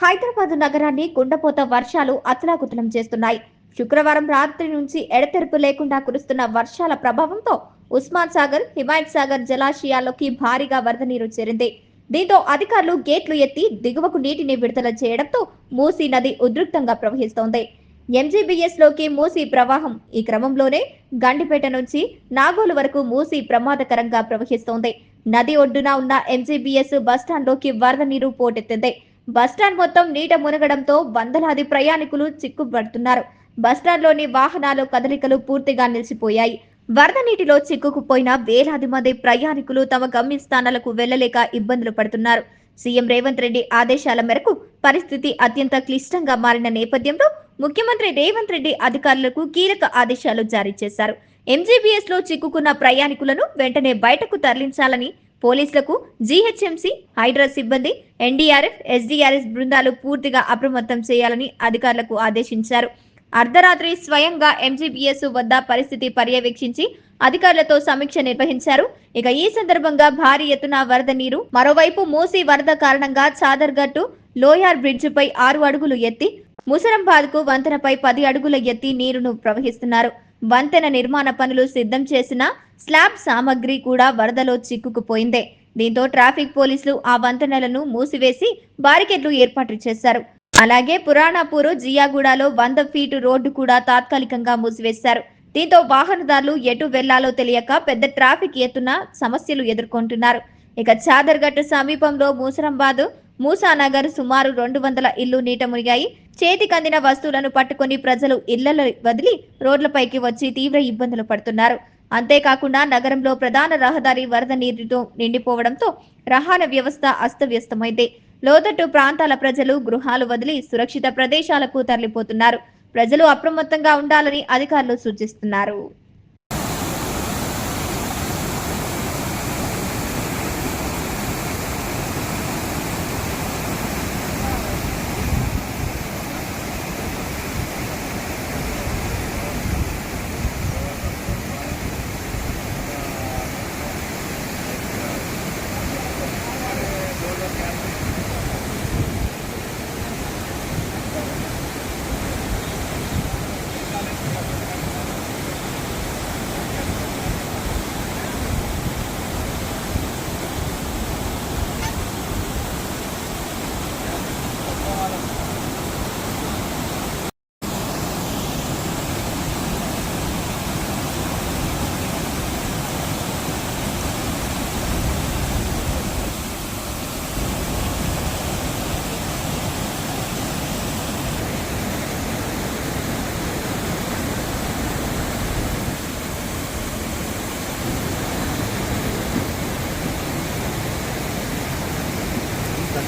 హైదరాబాద్ నగరాన్ని కుండపోత వర్షాలు అతలాకుతలం చేస్తున్నాయి. శుక్రవారం రాత్రి నుంచి ఎడతెరపు లేకుండా కురుస్తున్న వర్షాల ప్రభావంతో ఉస్మాన్ సాగర్ హిమాయత్ సాగర్ జలాశయాల్లోకి భారీగా వరద నీరు చేరింది. దీంతో అధికారులు గేట్లు ఎత్తి దిగువకు నీటిని విడుదల చేయడంతో మూసీ నది ఉధృతంగా ప్రవహిస్తోంది. ఎంజీబీఎస్లోకి మూసీ ప్రవాహం ఈ క్రమంలోనే గండిపేట నుంచి నాగోలు వరకు మూసీ ప్రమాదకరంగా ప్రవహిస్తోంది. నది ఒడ్డున ఉన్న ఎంజీబీఎస్ బస్టాండ్లోకి వరద నీరు పోటెత్తింది. బస్టాండ్ మొత్తం నీట మునగడంతో వందలాది ప్రయాణికులు చిక్కుపడుతున్నారు బస్టాండ్లోని వాహనాలు కదలికలు పూర్తిగా నిలిచిపోయాయి. వరద నీటిలో చిక్కుకుపోయిన వేలాది మంది ప్రయాణికులు తమ గమ్యస్థానాలకు వెళ్ళలేక ఇబ్బందులు పడుతున్నారు. సీఎం రేవంత్ రెడ్డి ఆదేశాల మేరకు పరిస్థితి అత్యంత క్లిష్టంగా మారిన నేపథ్యంలో ముఖ్యమంత్రి రేవంత్ రెడ్డి అధికారులకు కీలక ఆదేశాలు జారీ చేశారు. ఎంజీబీఎస్లో చిక్కుకున్న ప్రయాణికులను వెంటనే బయటకు తరలించాలని పోలీసులకు జీహెచ్ఎంసీ హైడ్రా సిబ్బంది ఎన్డీఆర్ఎఫ్ ఎస్డీఆర్ఎస్ బృందాలు పూర్తిగా అప్రమత్తం చేయాలని అధికారులకు ఆదేశించారు. అర్ధరాత్రి స్వయంగా ఎంజీబీఎస్ వద్ద పరిస్థితి పర్యవేక్షించి అధికారులతో సమీక్ష నిర్వహించారు. ఇక ఈ సందర్భంగా భారీ ఎత్తున వరద నీరు మరోవైపు మూసీ వరద కారణంగా చాదర్గట్టు లోయార్ బ్రిడ్జిపై ఆరు అడుగులు ఎత్తి ముసరంబాద్కు వంతెనపై పది అడుగుల ఎత్తి నీరును ప్రవహిస్తున్నారు. వంతెన నిర్మాణ పనులు సిద్ధం చేసిన స్లాబ్ సామగ్రి కూడా వరదలో చిక్కుకుపోయిందే. దీంతో ట్రాఫిక్ పోలీసులు ఆ వంతెనలను మూసివేసి బారికెట్లు ఏర్పాటు చేశారు. అలాగే పురాణాపూరు జియాగూడలో వంద ఫీటు రోడ్డు కూడా తాత్కాలికంగా మూసివేశారు. దీంతో వాహనదారులు ఎటు వెళ్ళాలో తెలియక పెద్ద ట్రాఫిక్ ఎత్తున సమస్యలు ఎదుర్కొంటున్నారు. ఇక చాదర్గట్టు సమీపంలో మూసరంబాద్ మూసానగర్ సుమారు రెండు వందల ఇల్లు నీట మునిగాయి. చేతికందిన వస్తువులను పట్టుకొని ప్రజలు ఇళ్ళలో వదిలి రోడ్లపైకి వచ్చి తీవ్ర ఇబ్బందులు పడుతున్నారు. అంతేకాకుండా నగరంలో ప్రధాన రహదారి వరద నీటితో నిండిపోవడంతో రవాణా వ్యవస్థ అస్తవ్యస్తమైంది. లోతట్టు ప్రాంతాల ప్రజలు గృహాలు వదిలి సురక్షిత ప్రదేశాలకు తరలిపోతున్నారు. ప్రజలు అప్రమత్తంగా ఉండాలని అధికారులు సూచిస్తున్నారు.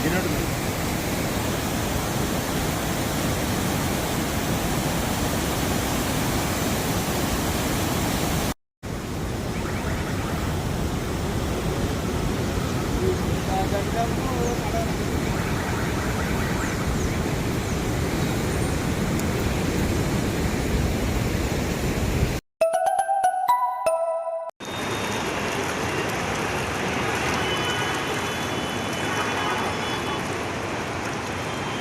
ఏరియాకైనా ముందే